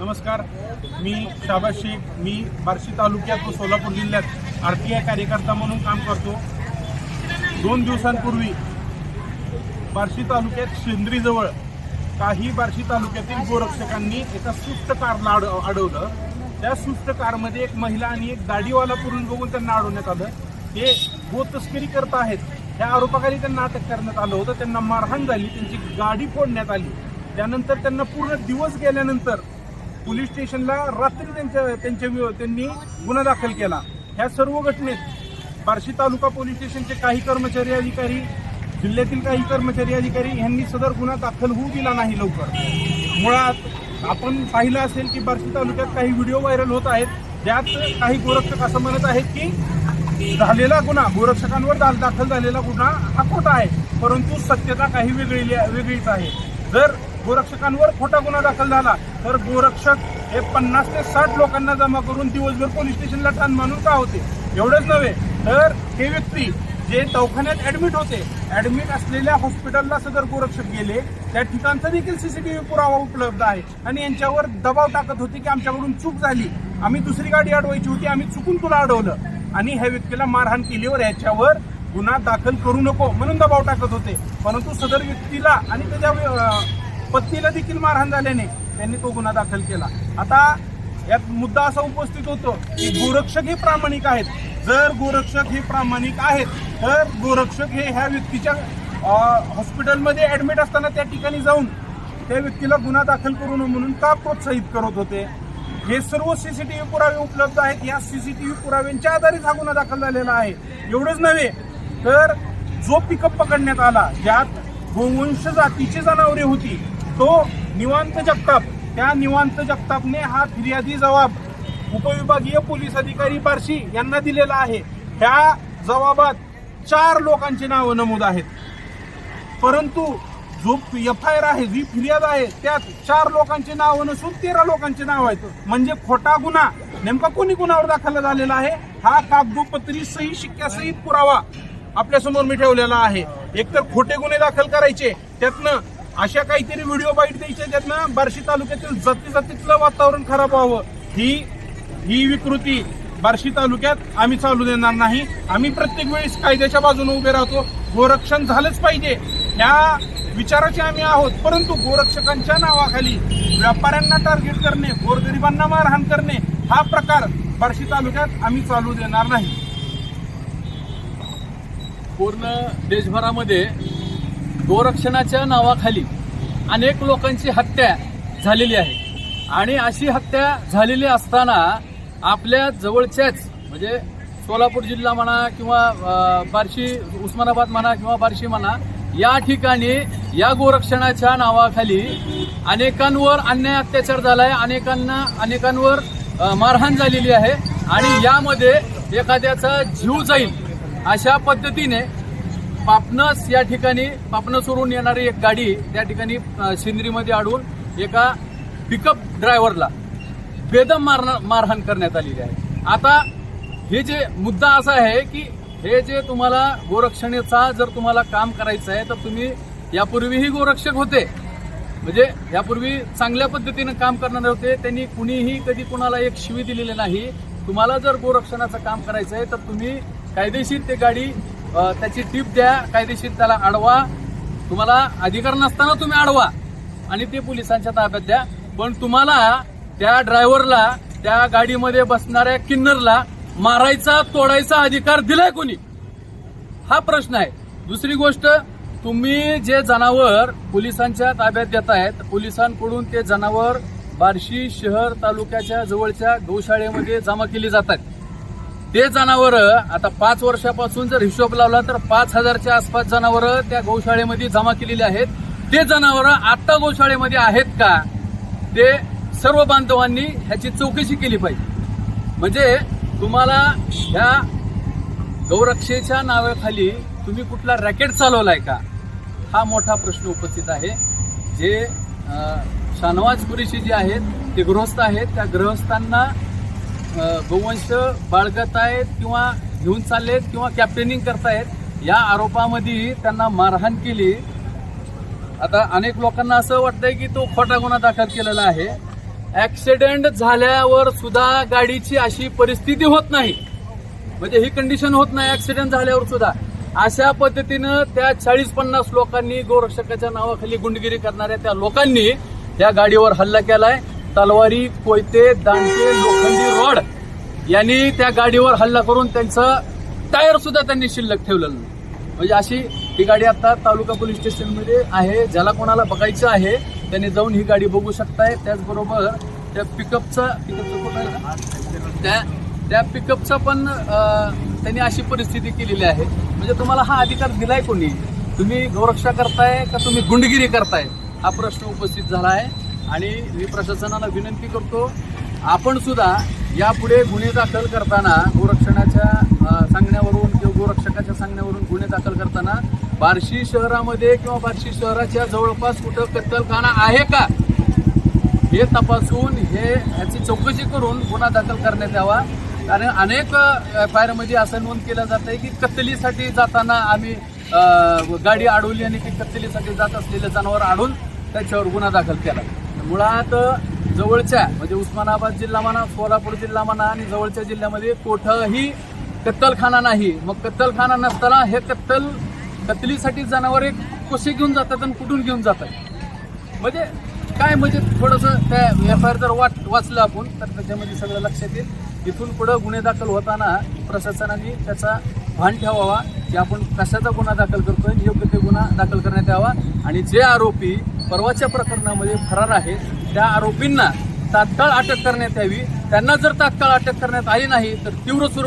नमस्कार. मी शाबा शेख. मी बार्शी तालुक्यात व सोलापूर जिल्ह्यात आर टी आय कार्यकर्ता म्हणून काम करतो. दोन दिवसांपूर्वी बार्शी तालुक्यात शेंद्रीजवळ काही बार्शी तालुक्यातील गोरक्षकांनी एका सुस्त कारला अड अडवलं. त्या सुस्त कारमध्ये एक महिला आणि एक गाडीवाला पुरून बघून त्यांना अडवण्यात आलं. ते गो तस्करी करत आहेत. त्या आरोपाखाली त्यांना अटक करण्यात आलं होतं. त्यांना मारहाण झाली. त्यांची गाडी फोडण्यात आली. त्यानंतर त्यांना पूर्ण दिवस गेल्यानंतर पोलीस स्टेशनला रात्री त्यांच्या त्यांच्या वि- त्यांनी गुन्हा दाखल केला. ह्या सर्व घटनेत बार्शी तालुका पोलीस स्टेशनचे काही कर्मचारी अधिकारी जिल्ह्यातील काही कर्मचारी अधिकारी यांनी सदर गुन्हा दाखल होऊ दिला नाही लवकर. मुळात आपण पाहिलं असेल की बार्शी तालुक्यात काही व्हिडिओ व्हायरल होत आहेत. त्यात काही गोरक्षक असं म्हणत आहेत की झालेला गुन्हा गोरक्षकांवर दाखल झालेला गुन्हा हा खोटा आहे परंतु सत्यता काही वेगळी वेगळीच आहे. जर गोरक्षकांवर खोटा गुन्हा दाखल झाला. तर गोरक्षक हे पन्नास ते साठ लोकांना जमा करून दिवसभर पोलीस स्टेशनला ठाण मानून का होते? एवढंच नव्हे तर हे व्यक्ती जे दवाखान्यात ऍडमिट होते ऍडमिट असलेल्या हॉस्पिटलला सदर गोरक्षक गेले त्या ठिकाणचा देखील सीसीटीव्ही पुरावा उपलब्ध आहे. आणि यांच्यावर दबाव टाकत होते की आमच्याकडून चूक झाली. आम्ही दुसरी गाडी अडवायची होती आम्ही चुकून तुला अडवलं. आणि ह्या व्यक्तीला मारहाण केल्यावर याच्यावर गुन्हा दाखल करू नको म्हणून दबाव टाकत होते. परंतु सदर व्यक्तीला आणि त्याच्या पत्नीला देखील मारहाण झाल्याने त्यांनी तो गुन्हा दाखल केला. आता यात मुद्दा असा उपस्थित होतो की गोरक्षक हे प्रामाणिक आहेत. जर गोरक्षक हे प्रामाणिक आहेत तर गोरक्षक हे ह्या व्यक्तीच्या हॉस्पिटलमध्ये ऍडमिट असताना त्या ठिकाणी जाऊन त्या व्यक्तीला गुन्हा दाखल करू नये म्हणून का प्रोत्साहित करत होते? हे सर्व सी सी टी व्ही पुरावे उपलब्ध आहेत. या व्ही पुराव्यांच्या आधारेच हा गुन्हा दाखल झालेला आहे. एवढंच नव्हे तर जो पिकअप पकडण्यात आला ज्यात गोवंश जातीची जनावरे होती तो निवांत जगताप त्या निवांत जगतापने हा फिर्यादी जबाब उपविभागीय पोलीस अधिकारी बार्शी यांना दिलेला आहे. ह्या जबाबात चार लोकांची नावं नमूद आहेत. परंतु जो एफ आय आर आहे जी फिर्याद आहे त्यात चार लोकांची नावं नसून तेरा लोकांचे नाव आहेत. म्हणजे खोटा गुन्हा नेमका कोणी गुन्ह्यावर दाखल झालेला आहे हा कागदोपत्री सही शिक्क्यासहित पुरावा आपल्यासमोर मी ठेवलेला आहे. एकतर खोटे गुन्हे दाखल करायचे त्यातनं अशा काहीतरी व्हिडिओ बाईट द्यायचे त्यातनं बार्शी तालुक्यातील जाती जातीतलं वातावरण खराब व्हावं. ही ही विकृती बार्शी तालुक्यात आम्ही चालू देणार नाही. आम्ही प्रत्येक वेळेस कायद्याच्या बाजूने उभे राहतो. गोरक्षण झालंच पाहिजे. ह्या विचाराचे आम्ही आहोत. परंतु गोरक्षकांच्या नावाखाली व्यापाऱ्यांना टार्गेट करणे गोरगरिबांना मारहाण करणे हा प्रकार बार्शी तालुक्यात आम्ही चालू देणार नाही. पूर्ण देशभरामध्ये गोरक्षणाच्या नावाखाली अनेक लोकांची हत्या झालेली आहे. आणि अशी हत्या झालेली असताना आपल्या जवळच्याच म्हणजे सोलापूर जिल्हा म्हणा किंवा बार्शी उस्मानाबाद म्हणा किंवा बार्शी म्हणा या ठिकाणी या गोरक्षणाच्या नावाखाली अनेकांवर अन्याय अत्याचार झालाय अनेकांना अनेकांवर मारहाण झालेली आहे. आणि यामध्ये एखाद्याचा जीव जाईल अशा पद्धतीने पापनस या ठिकाणी पापनसवरून येणारी एक गाडी त्या ठिकाणी सिंद्रीमध्ये सिंदरीमध्ये अडवून एका पिकअप ड्रायव्हरला बेदम मारण मारहाण करण्यात आलेली आहे. आता हे जे मुद्दा असा आहे की हे जे तुम्हाला गोरक्षणेचा जर तुम्हाला काम करायचं आहे तर तुम्ही यापूर्वीही गोरक्षक होते. म्हणजे यापूर्वी चांगल्या पद्धतीनं काम करणारे होते त्यांनी कुणीही कधी कुणाला एक शिवी दिलेली नाही. तुम्हाला जर गोरक्षणाचं काम करायचं आहे तर तुम्ही कायदेशीर ते गाडी त्याची टीप द्या कायदेशीर त्याला अडवा. तुम्हाला अधिकार नसताना तुम्ही अडवा. आणि ते पोलिसांच्या ताब्यात द्या. पण तुम्हाला त्या ड्रायव्हरला त्या गाडीमध्ये बसणाऱ्या किन्नरला मारायचा तोडायचा अधिकार दिलाय कोणी? हा प्रश्न आहे. दुसरी गोष्ट तुम्ही जे जनावर पोलिसांच्या ताब्यात देत आहेत पोलिसांकडून ते जनावर बार्शी शहर तालुक्याच्या जवळच्या गौशाळेमध्ये जमा केली जातात. ते जनावर आता पाच वर्षापासून जर हिशोब लावला तर पाच हजारच्या आसपास जनावर त्या गौशाळेमध्ये जमा केलेली आहेत. ते जनावर आता गौशाळेमध्ये आहेत का? ते सर्व बांधवांनी ह्याची चौकशी केली पाहिजे. म्हणजे तुम्हाला ह्या गौरक्षेच्या नावाखाली तुम्ही कुठला रॅकेट चालवलाय का? हा मोठा प्रश्न उपस्थित आहे. जे शानवाज कुरेशी जे आहेत ते गृहस्थ आहेत. त्या गृहस्थांना गोवंश बाळगत आहेत किंवा घेऊन चाललेत किंवा कॅप्टेनिंग करतायत या आरोपामध्ये त्यांना मारहाण केली. आता अनेक लोकांना असं वाटतंय की तो खोटा गुन्हा दाखल केलेला आहे. ऍक्सिडेंट झाल्यावर सुद्धा गाडीची अशी परिस्थिती होत नाही. म्हणजे ही कंडिशन होत नाही ऍक्सिडेंट झाल्यावर सुद्धा. अशा पद्धतीनं त्या चाळीस पन्नास लोकांनी गोरक्षकाच्या नावाखाली गुंडगिरी करणाऱ्या त्या लोकांनी त्या गाडीवर हल्ला केलाय. तलवारी कोयते दांडके लोखंडी रॉड यांनी त्या गाडीवर हल्ला करून त्यांचं टायर सुद्धा त्यांनी शिल्लक ठेवलेलं. नाही म्हणजे अशी ही गाडी आता तालुका पोलीस स्टेशनमध्ये आहे. ज्याला कोणाला बघायचं आहे त्यांनी जाऊन ही गाडी बघू शकताय. त्याचबरोबर त्या पिकअपचा पिकअपचं त्या त्या पिकअपचा पण त्यांनी अशी परिस्थिती केलेली आहे. म्हणजे तुम्हाला हा अधिकार दिलाय कोणी? तुम्ही गौरक्षा करताय का तुम्ही गुंडगिरी करताय? हा प्रश्न उपस्थित झाला आहे. आणि मी प्रशासनाला विनंती करतो आपण सुद्धा यापुढे गुन्हे दाखल करताना गोरक्षणाच्या सांगण्यावरून किंवा गोरक्षकाच्या सांगण्यावरून गुन्हे दाखल करताना बार्शी शहरामध्ये किंवा बार्शी शहराच्या जवळपास कुठं कत्तलखाना आहे का? हे तपासून हे ह्याची चौकशी करून गुन्हा दाखल करण्यात यावा. कारण अनेक एफ आय आरमध्ये असं नोंद केलं जात आहे की कत्तलीसाठी जाताना आम्ही गाडी अडवली आणि ती कत्तलीसाठी जात असलेले जनावर अडून त्याच्यावर गुन्हा दाखल केला. मुळात जवळच्या म्हणजे उस्मानाबाद जिल्हा म्हणा सोलापूर जिल्हा म्हणा आणि जवळच्या जिल्ह्यामध्ये कुठंही कत्तलखाना नाही. मग कत्तलखाना नसताना हे कत्तल कत्तलीसाठी जनावरे कसे घेऊन जातात आणि कुठून घेऊन जातात? म्हणजे काय म्हणजे थोडंसं त्या एफ आय आर जर वाच वाचलं आपण तर त्याच्यामध्ये सगळं लक्षात येईल. इथून पुढं गुन्हे दाखल होताना प्रशासनाने त्याचा भान ठेवावा. की आपण कशाचा गुन्हा दाखल करतोय योग्य ते गुन्हा दाखल करण्यात यावा. आणि जे आरोपी परवाच्या प्रकरणामध्ये फरार आहेत त्या आरोपींना तात्काळ अटक करण्यात यावी. त्यांना जर तात्काळ अटक करण्यात आली नाही तर तीव्र स्वरूप